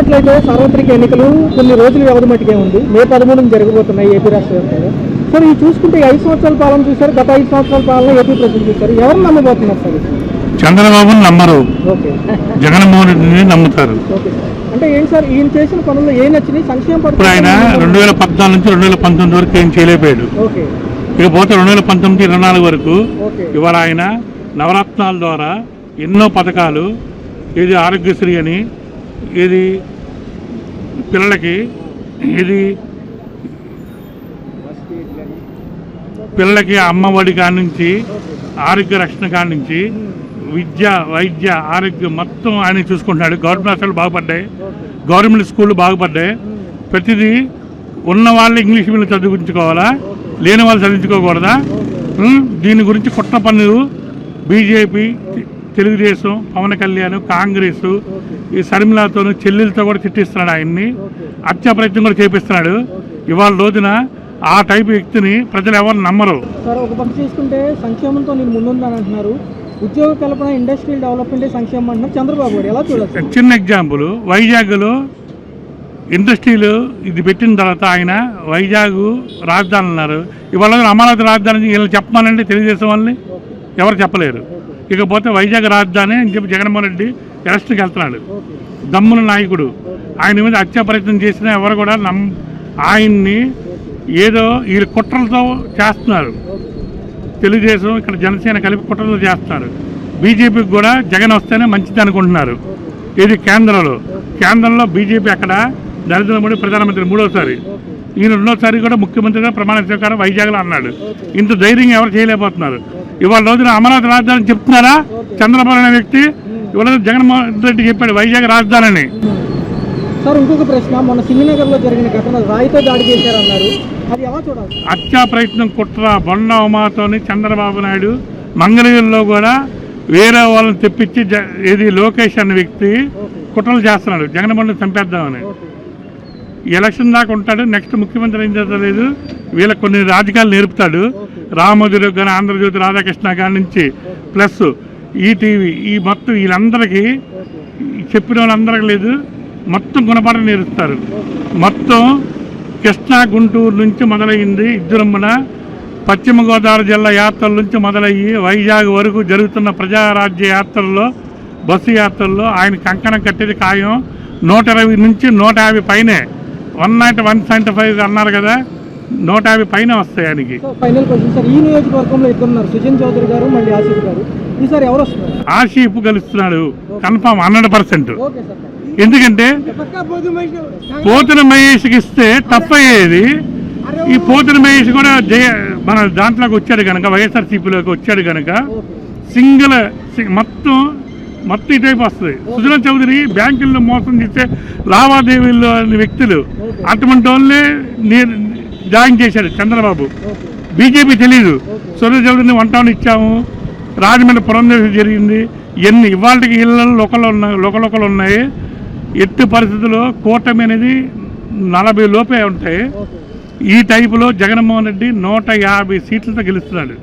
చూసుకున్నట్లయితే సార్వత్రిక ఎన్నికలు కొన్ని రోజుల వ్యవధి మట్టుకే ఉంది. మే పదమూడున జరగబోతున్నాయి ఏపీ రాష్ట్ర వ్యాప్తంగా. సార్ ఇవి చూసుకుంటే ఈ ఐదు సంవత్సరాల పాలన చూశారు గత ఐదు సంవత్సరాల పాలన ఏపీ ప్రజలు చూశారు. ఎవరు నమ్మబోతున్నారు సార్? చంద్రబాబును నమ్మరు. జగన్మోహన్ రెడ్డిని నమ్ముతారు. అంటే ఏంటి సార్ ఈయన చేసిన పనుల్లో ఏ నచ్చినాయి? సంక్షేమ ఇప్పుడు ఆయన రెండు వేల పద్నాలుగు నుంచి రెండు వేల పంతొమ్మిది వరకు ఏం చేయలేకపోయాడు. ఇకపోతే రెండు వేల పంతొమ్మిది ఇరవై నాలుగు వరకు ఇవాళ ఆయన నవరత్నాల ద్వారా ఎన్నో పథకాలు ఇది ఆరోగ్యశ్రీ అని ఇది పిల్లలకి ఇది పిల్లలకి అమ్మఒడి కాడి నుంచి ఆరోగ్య రక్షణ కానించి నుంచి విద్య వైద్య ఆరోగ్యం మొత్తం ఆయన చూసుకుంటున్నాడు. Government hospital బాగుపడ్డాయి. గవర్నమెంట్ స్కూళ్ళు బాగుపడ్డాయి. ప్రతిదీ ఉన్న వాళ్ళు ఇంగ్లీష్ మీడియం చదివించుకోవాలా? లేని వాళ్ళు చదివించుకోకూడదా? దీని గురించి కుట్ర పనులు బీజేపీ తెలుగుదేశం పవన్ కళ్యాణ్ కాంగ్రెస్ ఈ శర్మిలతోనూ చెల్లెలతో కూడా తిట్టిస్తున్నాడు ఆయన్ని. హత్యా ప్రయత్నం కూడా చేపిస్తున్నాడు. ఇవాళ రోజున ఆ టైప్ వ్యక్తిని ప్రజలు ఎవరు నమ్మరు. సార్ ఒక పక్క చూసుకుంటే సంక్షేమంతో నేను ముందుందని అంటున్నారు. ఉద్యోగ కల్పన ఇండస్ట్రియల్ డెవలప్మెంట్ సంక్షేమం అంటున్నారు చంద్రబాబు గారు. ఎలా చూడాలి? చిన్న ఎగ్జాంపుల్ వైజాగ్లో ఇండస్ట్రీలు ఇది పెట్టిన తర్వాత ఆయన వైజాగ్ రాజధాని అన్నారు. ఇవాళ అమరావతి రాజధాని వీళ్ళు చెప్పమనండి తెలుగుదేశం వాళ్ళని? ఎవరు చెప్పలేరు. ఇకపోతే వైజాగ్ రాజధాని అని చెప్పి జగన్మోహన్ రెడ్డి అరెస్ట్కి వెళ్తున్నాడు. దమ్ముల నాయకుడు. ఆయన మీద హత్యా ప్రయత్నం చేసినా ఎవరు కూడా నమ్ ఆయన్ని ఏదో వీళ్ళ కుట్రలతో చేస్తున్నారు. తెలుగుదేశం ఇక్కడ జనసేన కలిపి కుట్రలు చేస్తున్నారు. బీజేపీకి కూడా జగన్ వస్తేనే మంచిది అనుకుంటున్నారు. ఇది కేంద్రంలో? కేంద్రంలో బీజేపీ అక్కడ నరేంద్ర మోడీ ప్రధానమంత్రి మూడోసారి. ఈయన రెండోసారి కూడా ముఖ్యమంత్రిగా ప్రమాణ స్వీకారం వైజాగ్లో అన్నాడు. ఇంత ధైర్యం ఎవరు చేయలేకపోతున్నారు? ఇవాళ రోజున అమరావతి రాజధాని చెప్తున్నారా? చంద్రబాబు అనే వ్యక్తి ఇవాళ జగన్మోహన్ రెడ్డి చెప్పాడు వైజాగ్ రాజధాని అని సార్ ఇంకొక ప్రశ్న మొన్న సింగనగర్లో జరిగిన ఘటన రాయితో దాడి చేశారన్నారు. అది ఎలా చూడాలి? హత్యా ప్రయత్నం కుట్ర బొండ ఉమాతోని చంద్రబాబు నాయుడు మంగళగిరిలో కూడా వేరే వాళ్ళని తెప్పించి ఇది లోకేష్ అనే వ్యక్తి కుట్రలు చేస్తున్నాడు. జగన్మోహన్ చంపేద్దామని. ఎలక్షన్ దాకా ఉంటాడు నెక్స్ట్ ముఖ్యమంత్రి ఏం చేస్తలేదు వీళ్ళకి కొన్ని రాజకీయాలు నేర్పుతాడు. రామోజీలో కానీ ఆంధ్రజ్యోతి రాధాకృష్ణ గారి నుంచి ప్లస్ ఈటీవీ ఈ మొత్తం వీళ్ళందరికీ చెప్పిన వాళ్ళందరికీ లేదు. మొత్తం గుణపాఠం నేర్పుతారు మొత్తం కృష్ణా గుంటూరు నుంచి మొదలైంది ఇద్దరమ్మన. పశ్చిమ గోదావరి జిల్లా యాత్రల నుంచి మొదలయ్యి వైజాగ్ వరకు జరుగుతున్న ప్రజారాజ్య యాత్రల్లో బస్సు యాత్రల్లో ఆయన కంకణం కట్టేది ఖాయం. నూట ఇరవై నుంచి నూట యాభై పైనే. One nought one seventy five అన్నారు కదా. నూట యాభై పైన వస్తాయి ఆయనకి. సో ఫైనల్ క్వశ్చన్ సార్ ఈ నియోజకవర్గంలో ఇద్దరు ఉన్నారు సుజన్ చౌదరి గారు మళ్ళీ ఆసిఫ్ గారు. ఈసారి ఎవరు వస్తున్నారు? ఆషీప్ గెలుస్తున్నాడు. Confirm hundred percent. ఎందుకంటే పోతున మహేష్కి ఇస్తే తప్పయ్యేది ఈ పోతున మహేష్ కూడా జయ మన దాంట్లోకి వచ్చాడు కనుక వైఎస్ఆర్సీపీలోకి వచ్చాడు కనుక సింగిల్ మొత్తం మొత్తం ఈ టైప్ వస్తుంది సుజనా చౌదరి బ్యాంకుల్లో మోసం చేసే లావాదేవీల్లో వ్యక్తులు. అటువంటి వాళ్ళే నీ- జాయిన్ చేశాడు చంద్రబాబు. బీజేపీ తెలీదు. సుజనా చౌదరిని వన్ టౌన్ ఇచ్చాము. రాజమండ్రి పురంధేశ్వరి జరిగింది. ఎన్ని ఇవాళకి ఇళ్ళలో లోకల్ ఉన్నాయి లోకలోకలు ఉన్నాయి. ఎట్టి పరిస్థితుల్లో కూటమి అనేది నలభై లోపే ఉంటాయి. ఈ టైపులో జగన్మోహన్ రెడ్డి నూట యాభై సీట్లతో గెలుస్తున్నాడు.